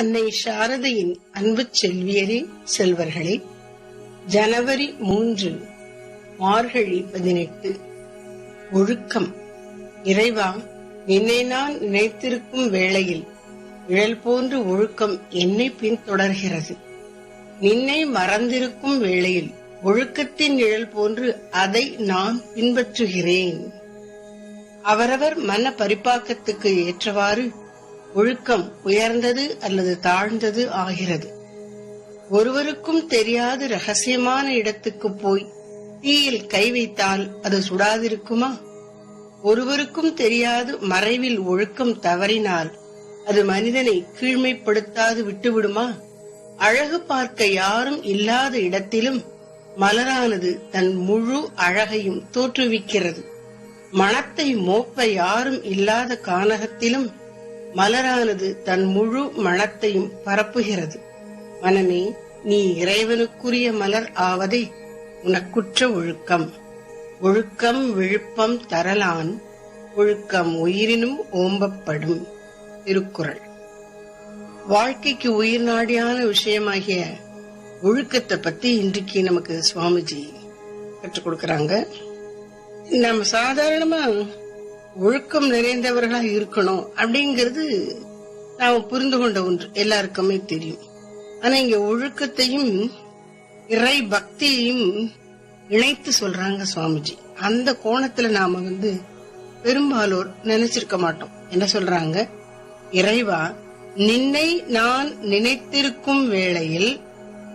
அன்னை சாரதையின் அன்பு செல்வியரே செல்வர்களே ஜனவரி மூன்று மார்கழி பதினெட்டு ஒழுக்கம். இறைவா என்னை நான் நினைத்திருக்கும் வேளையில் நிழல் போன்ற ஒழுக்கம் என்னை பின்தொடர்கிறது. நின்னை மறந்திருக்கும் வேளையில் ஒழுக்கத்தின் நிழல் போன்று அதை நான் பின்பற்றுகிறேன். அவரவர் மன பரிபாக்கத்துக்கு ஏற்றவாறு ஒழுக்கம் உயர்ந்தது அல்லது தாழ்ந்தது ஆகிறது. ஒருவருக்கும் தெரியாத ரகசியமான இடத்துக்கு போய் தீயில் கை வைத்தால் அது சுடாதிருக்குமா? ஒருவருக்கும் தெரியாது மறைவில் ஒழுக்கம் தவறினால் அது மனிதனை கீழ்மைப்படுத்தாது விட்டுவிடுமா? அழகு பார்க்க யாரும் இல்லாத இடத்திலும் மலரானது தன் முழு அழகையும் தோற்றுவிக்கிறது. மனத்தை மோப்ப யாரும் இல்லாத கானகத்திலும் மலரானது தன் முழு மனத்தையும் பரப்புகிறது. மனமே நீ இறைவனுக்குரிய மலர் ஆவதே உனக்குற்ற ஒழுக்கம். ஒழுக்கம் விழுப்பம் தரலான் ஒழுக்கம் உயிரினும் ஓம்பப்படும் திருக்குறள். வாழ்க்கைக்கு உயிர் நாடியான விஷயமாகிய ஒழுக்கத்தை பத்தி இன்றைக்கு நமக்கு சுவாமிஜி கற்றுக் கொடுக்கறாங்க. நம்ம சாதாரணமா ஒழுக்கம் நிறைந்தவர்களா இருக்கணும் அப்படிங்கிறது நாம புரிந்து கொண்ட ஒன்று. எல்லாருக்குமே தெரியும். ஆனா இங்க ஒழுக்கத்தையும் இறை பக்தியையும் இணைத்து சொல்றாங்க சுவாமிஜி. அந்த கோணத்துல நாம வந்து பெரும்பாலோர் நினைச்சிருக்க மாட்டோம். என்ன சொல்றாங்க? இறைவா நின்னை நான் நினைத்திருக்கும் வேளையில்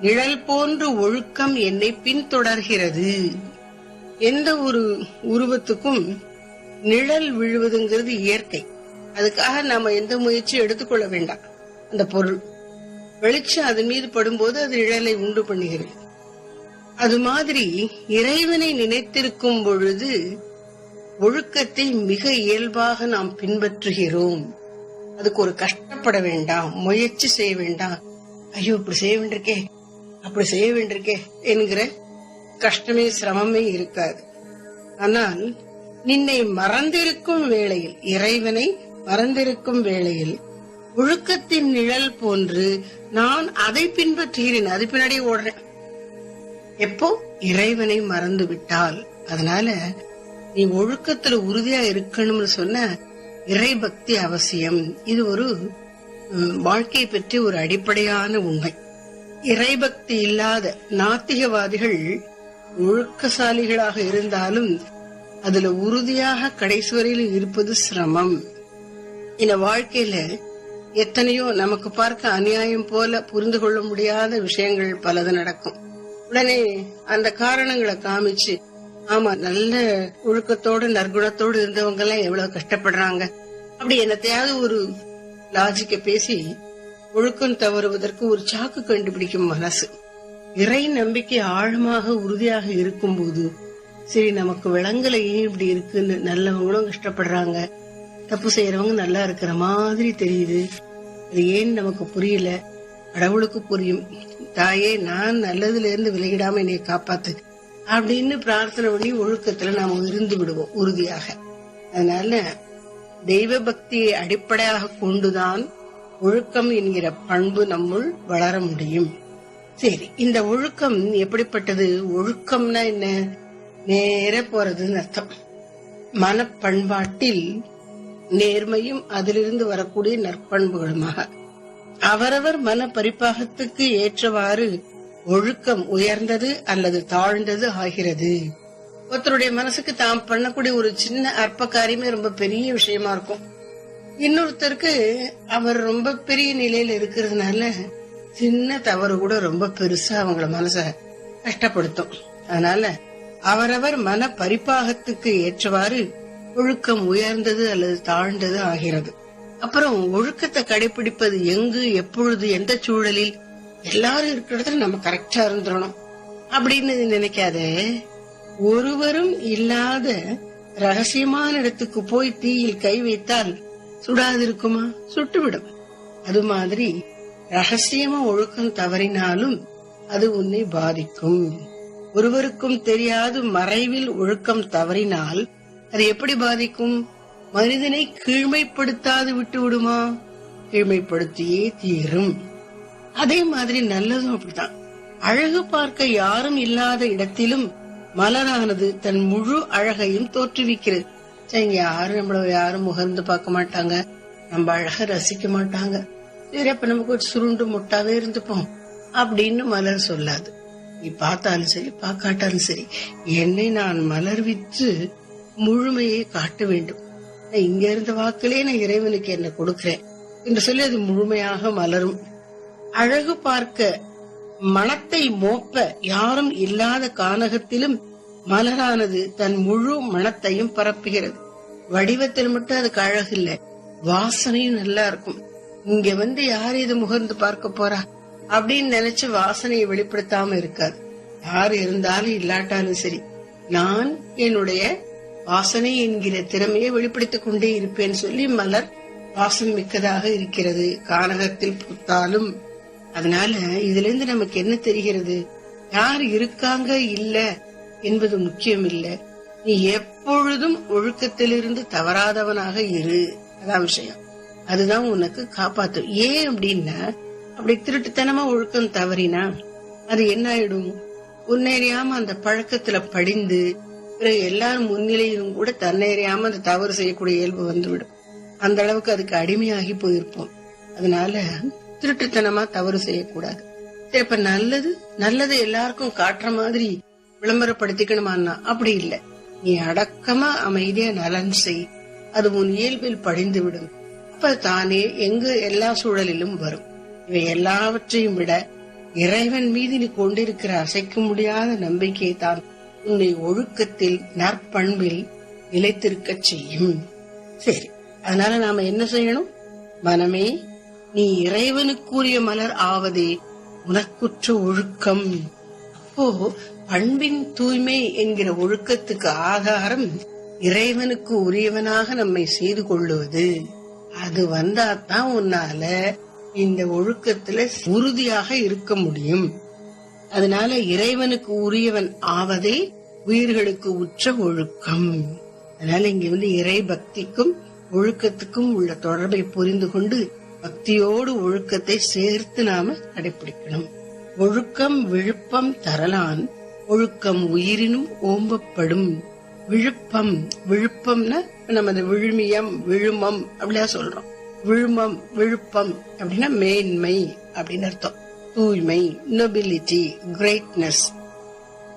நிழல் போன்று ஒழுக்கம் என்னை பின்தொடர்கிறது. எந்த ஒரு உருவத்துக்கும் நிழல் விழுவதுங்கிறது இயற்கை. அதுக்காக நாம எந்த முயற்சியும் எடுத்துக்கொள்ள வேண்டாம். அந்த பொருள். வெளிச்சம் அது மீது படும்போது அது நிழலை உண்டு பண்ணுகிறது. அது மாதிரி இறைவனை நினைத்திருக்கும் பொழுது ஒழுக்கத்தை மிக இயல்பாக நாம் பின்பற்றுகிறோம். அதுக்கு ஒரு கஷ்டப்பட வேண்டாம். முயற்சி செய்ய வேண்டாம். ஐயோ இப்படி செய்ய வேண்டியிருக்கே. அப்படி செய்ய வேண்டியிருக்கே என்கிற கஷ்டமே சிரமமே இருக்காது. ஆனால் நின்னை மறந்திருக்கும் வேளையில் இறைவனை மறந்திருக்கும் வேளையில் ஒழுக்கத்தின் நிழல் போன்று நான் அதை பின்பற்றுகிறேன். அது பின்னாடி ஓடுறேன். எப்போ? இறைவனை மறந்து விட்டால் அதனால நீ ஒழுக்கத்துல உறுதியா இருக்கணும்னு சொன்ன இறை பக்தி அவசியம். இது ஒரு வாழ்க்கையை பற்றி ஒரு அடிப்படையான உண்மை. இறைபக்தி இல்லாத நாத்திகவாதிகள் ஒழுக்கசாலிகளாக இருந்தாலும் அதுல உறுதியாக கடைசி வரையில் இருப்பது சிரமம். இந்த வாழ்க்கையில எத்தனையோ நமக்கு பார்க்க அநியாயம் போல புரிந்து கொள்ள முடியாத விஷயங்கள் பலது நடக்கும். உடனே அந்த காரணங்களை காமிச்சு ஆமா நல்ல ஒழுக்கத்தோடு நற்குணத்தோடு இருந்தவங்க எல்லாம் எவ்வளவு கஷ்டப்படுறாங்க. அப்படி என்னத்தையாவது ஒரு லாஜிக்க பேசி ஒழுக்கம் தவறுவதற்கு ஒரு சாக்கு கண்டுபிடிக்கும் மனசு. இறை நம்பிக்கை ஆழமாக உறுதியாக இருக்கும்போது சரி நமக்கு விலங்குல ஏன் இப்படி இருக்குன்னு நல்லவங்களும் கஷ்டப்படுறாங்க. தப்பு செய்யறவங்க நல்லா இருக்கிற மாதிரி தெரியுது. அது ஏன் நமக்கு புரியல? கடவுளுக்கு புரியும். தாயே நான் நல்லதுல இருந்து விலகிடாம என்னை காப்பாத்து அப்படின்னு பிரார்த்தனை பண்ணி ஒழுக்கத்துல நாம இருந்து விடுவோம் உறுதியாக. அதனால தெய்வ பக்தியை அடிப்படையாக கொண்டுதான் ஒழுக்கம் என்கிற பண்பு நம்முள் வளர முடியும். சரி இந்த ஒழுக்கம் எப்படிப்பட்டது? ஒழுக்கம்னா என்ன? நேர போறதுன்னு அர்த்தம். மனப்பண்பாட்டில் நேர்மையும் அதிலிருந்து வரக்கூடிய நற்பண்புகளுமாக. அவரவர் மன பரிபாகத்துக்கு ஏற்றவாறு ஒழுக்கம் உயர்ந்தது அல்லது தாழ்ந்தது ஆகிறது. ஒருத்தருடைய மனசுக்கு தாம் பண்ணக்கூடிய ஒரு சின்ன அற்ப காரியமே ரொம்ப பெரிய விஷயமா இருக்கும். இன்னொருத்தருக்கு அவர் ரொம்ப பெரிய நிலையில இருக்கிறதுனால சின்ன தவறு கூட ரொம்ப பெருசா அவங்கள மனச கஷ்டப்படுத்தும். அதனால அவரவர் மன பரிபாகத்துக்கு ஏற்றவாறு ஒழுக்கம் உயர்ந்தது அல்லது தாழ்ந்தது ஆகிறது. அப்புறம் ஒழுக்கத்தை கடைபிடிப்பது எங்கு எப்பொழுது எந்த சூழலில் எல்லாரும் இருக்கிற இடத்துல நம்ம கரெக்டா இருந்துடணும் அப்படின்னு நினைக்காத. ஒருவரும் இல்லாத ரகசியமான இடத்துக்கு போய் தீயில் கை வைத்தால் சுடாதிருக்குமா? சுட்டுவிடும். அது மாதிரி ரகசியமா ஒழுக்கம் தவறினாலும் அது உன்னை பாதிக்கும். ஒருவருக்கும் தெரியாது மறைவில் ஒழுக்கம் தவறினால் அது எப்படி பாதிக்கும்? மனிதனை கீழ்மைப்படுத்தாது விட்டு விடுமா? கீழ்மைப்படுத்தியே தீரும். அதே மாதிரி நல்லதும் அப்படித்தான். அழகு பார்க்க யாரும் இல்லாத இடத்திலும் மலரானது தன் முழு அழகையும் தோற்றுவிக்கிறது. சரிங்க யாரும் நம்மள யாரும் முகர்ந்து பார்க்க மாட்டாங்க. நம்ம அழக ரசிக்க மாட்டாங்க. சரி அப்ப நமக்கு ஒரு சுருண்டு முட்டாவே இருந்துப்போம். அப்படின்னு மலர் சொல்லாது. நீ பார்த்தாலும் சரி பார்க்காட்டாலும் சரி என்னை நான் மலர்வித்து முழுமையை காட்ட வேண்டும். இங்க இருந்த வாக்கிலே நான் இறைவனுக்கு என்ன கொடுக்கிறேன் என்று சொல்லி அது முழுமையாக மலரும். அழகு பார்க்க மனத்தை மோப்ப யாரும் இல்லாத கானகத்திலும் மலரானது தன் முழு மனத்தையும் பரப்புகிறது. வடிவத்தில் மட்டும் அதுக்கு அழகு இல்ல. வாசனையும் நல்லா இருக்கும். இங்க வந்து யார் இது முகர்ந்து பார்க்க போறா? அப்படின்னு நினைச்சு வாசனையை வெளிப்படுத்தாம இருக்காது. யார் இருந்தாலும் இல்லாட்டாலும் சரி நான் என்னுடைய வாசனை என்கிற திறமையை வெளிப்படுத்திக் கொண்டே இருப்பேன் சொல்லி மலர் வாசம் மிக்கதாக இருக்கிறது. கானகத்தில் பூத்தாலும். அதனால இதுல இருந்து நமக்கு என்ன தெரிகிறது? யார் இருக்காங்க? இல்ல என்பது முக்கியம் இல்ல நீ எப்பொழுதும் ஒழுக்கத்திலிருந்து தவறாதவனாக இரு. அதான் விஷயம். அதுதான் உனக்கு காப்பாத்தும். ஏன் அப்படின்னா அப்படி திருட்டுத்தனமா ஒழுக்கம் தவறினா அது என்ன ஆயிடும்? உன்னேறியாம அந்த பழக்கத்துல படிந்து பிறகு எல்லாரும் முன்னிலையிலும் கூட தன்னேறியாம அந்த தவறு செய்யக்கூடிய இயல்பு வந்துவிடும். அந்த அளவுக்கு அதுக்கு அடிமையாகி போயிருப்போம். அதனால திருட்டுத்தனமா தவறு செய்யக்கூடாது. சரி இப்ப நல்லது நல்லது எல்லாருக்கும் காட்டுற மாதிரி விளம்பரப்படுத்திக்கணுமான்னா அப்படி இல்ல. நீ அடக்கமா அமைதியா நலன் செய். அது உன் இயல்பில் படிந்து விடும் அப்ப தானே எங்கு எல்லா சூழலிலும் வரும். இவை எல்லாவற்றையும் விட இறைவன் மீது நீ கொண்டிருக்கிற அசைக்க முடியாத நம்பிக்கை தான் உன்னை ஒழுக்கத்தில் நற்பண்பில் நிலைத்திருக்கச் செய்யும். சரி அதனால நாம என்ன செய்யணும்? மனமே நீ இறைவனுக்குரிய மலர் ஆவதே உனக்குற்ற ஒழுக்கம். அப்போ பண்பின் தூய்மை என்கிற ஒழுக்கத்துக்கு ஆதாரம் இறைவனுக்கு உரியவனாக நம்மை செய்து கொள்ளுவது. அது வந்தாதான் உன்னால இந்த ஒழுக்கத்துல உறுதியாக இருக்க முடியும். அதனால இறைவனுக்கு உரியவன் ஆவதே உயிர்களுக்கு உற்ற ஒழுக்கம். அதனால இங்க வந்து இறை பக்திக்கும் ஒழுக்கத்துக்கும் உள்ள தொடர்பை புரிந்து கொண்டு பக்தியோடு ஒழுக்கத்தை சேர்த்து நாம கடைபிடிக்கணும் ஒழுக்கம் விழுப்பம் தரலான் ஒழுக்கம் உயிரினும் ஓம்பப்படும். விழுப்பம் விழுப்பம்னா நம்ம அந்த விழுமியம் விழுமம் அப்படியா சொல்றோம். விழுமம் விழுப்பம் அப்படின்னா மேன்மை அப்படின்னு அர்த்தம். தூய்மை நொபிலிட்டி கிரேட்னஸ்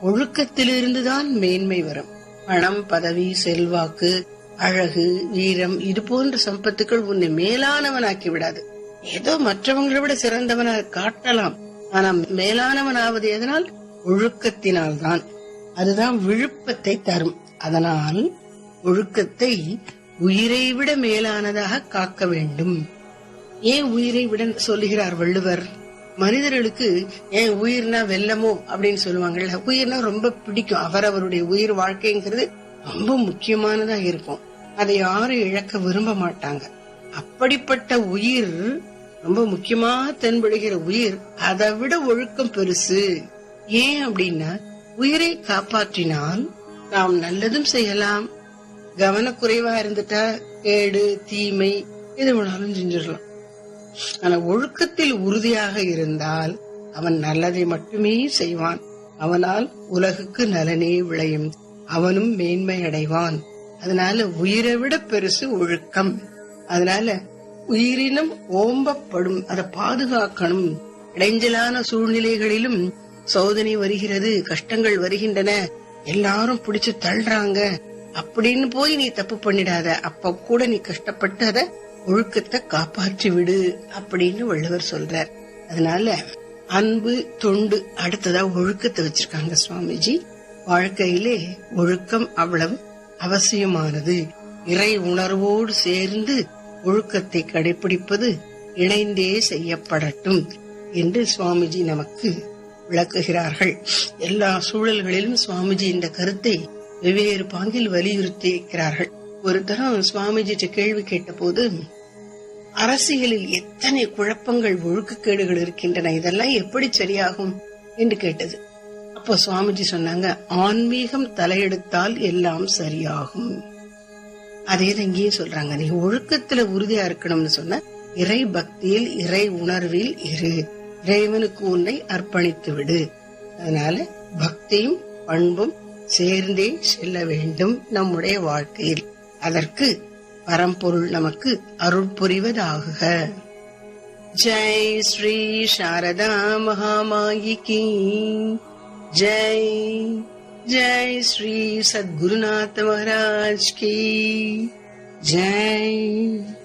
ஒழுக்கத்திலிருந்துதான் மேன்மை வரும். பணம் பதவி செல்வாக்கு அழகு வீரம் இது போன்ற சம்பத்துக்கள் உன்னை மேலானவனாக்கி விடாது ஏதோ மற்றவங்களை விட சிறந்தவனாக காட்டலாம். ஆனா மேலானவனாவது எதனால்? ஒழுக்கத்தினால்தான். அதுதான் விழுப்பத்தை தரும். அதனால் ஒழுக்கத்தை உயிரை விட மேலானதாக காக்க வேண்டும். ஏன் உயிரை விட சொல்லுகிறார் வள்ளுவர். மனிதர்களுக்கு ஏன் உயிர்னா வெல்லமோ? அப்படின்னு சொல்லுவாங்கல்ல உயிர்னா ரொம்ப பிடிக்கும். அவரவருடைய உயிர் வாழ்க்கைங்கிறது ரொம்ப முக்கியமானதா இருக்கும். அதை யாரும் இழக்க விரும்ப மாட்டாங்க. அப்படிப்பட்ட உயிர் ரொம்ப முக்கியமாக தென்படுகிற உயிர் அதை விட ஒழுக்கம் பெருசு. ஏன் அப்படின்னா உயிரை காப்பாற்றினால் நாம் நல்லதும் செய்யலாம். கவனக்குறைவா இருந்துட்டா கேடு தீமை எது வேணாலும் செஞ்சிடலாம். ஆனா ஒழுக்கத்தில் உறுதியாக இருந்தால் அவன் நல்லதை மட்டுமே செய்வான். அவனால் உலகுக்கு நலனே விளையும். அவனும் மேன்மை அடைவான் அதனால உயிரை விட பெருசு ஒழுக்கம். அதனால உயிரினம் ஓம்பப்படும் அதை பாதுகாக்கணும். இடைஞ்சலான சூழ்நிலைகளிலும் சோதனை வருகிறது கஷ்டங்கள் வருகின்றன. எல்லாரும் பிடிச்சு தள்ளுறாங்க. அப்படின்னு போய் நீ தப்பு பண்ணிடாத. அப்ப கூட நீ கஷ்டப்பட்டு அத ஒழுக்கத்தை காப்பாற்றி விடு அப்படின்னு வள்ளுவர் சொல்றார். அதனால அன்பு தொண்டு அடுத்ததா ஒழுக்கத்தை வச்சிருக்காங்க சுவாமிஜி. வாழ்க்கையிலே ஒழுக்கம் அவ்வளவு அவசியமானது. இறை உணர்வோடு சேர்ந்து ஒழுக்கத்தை கடைபிடிப்பது இணைந்தே செய்யப்படட்டும் என்று சுவாமிஜி நமக்கு விளக்குகிறார்கள். எல்லா சூழல்களிலும் சுவாமிஜி இந்த கருத்தை வெவ்வேறு பாங்கில் வலியுறுத்தி இருக்கிறார்கள் ஒரு தரம் சுவாமிஜிட்ட கேள்வி கேட்டபோது அரசியலில் எத்தனை குழப்பங்கள் ஒழுக்கக்கேடுகள் இருக்கின்றன? இதெல்லாம் எப்படி சரியாகும்? என்று கேட்டது. அப்போ சுவாமிஜி சொன்னாங்க ஆன்மீகம் தலையெடுத்தால் எல்லாம் சரியாகும். அதே தான் இங்கேயும் சொல்றாங்க நீ ஒழுக்கத்துல உறுதியா இருக்கணும்னு சொன்ன இறை பக்தியில் இறை உணர்வில் இரு. இறைவனுக்கு உன்னை அர்ப்பணித்து விடு. அதனால பக்தியும் பண்பும் சேர்ந்தே செல்ல வேண்டும் நம்முடைய வாழ்க்கையில். அதற்கு பரம்பொருள் நமக்கு அருள் புரிவதாக ஜெய் ஸ்ரீ சாரதா மகாமாயி கி ஜெய் ஜெய் ஸ்ரீ சத்குருநாத் மகாராஜ் கி. ஜெய்.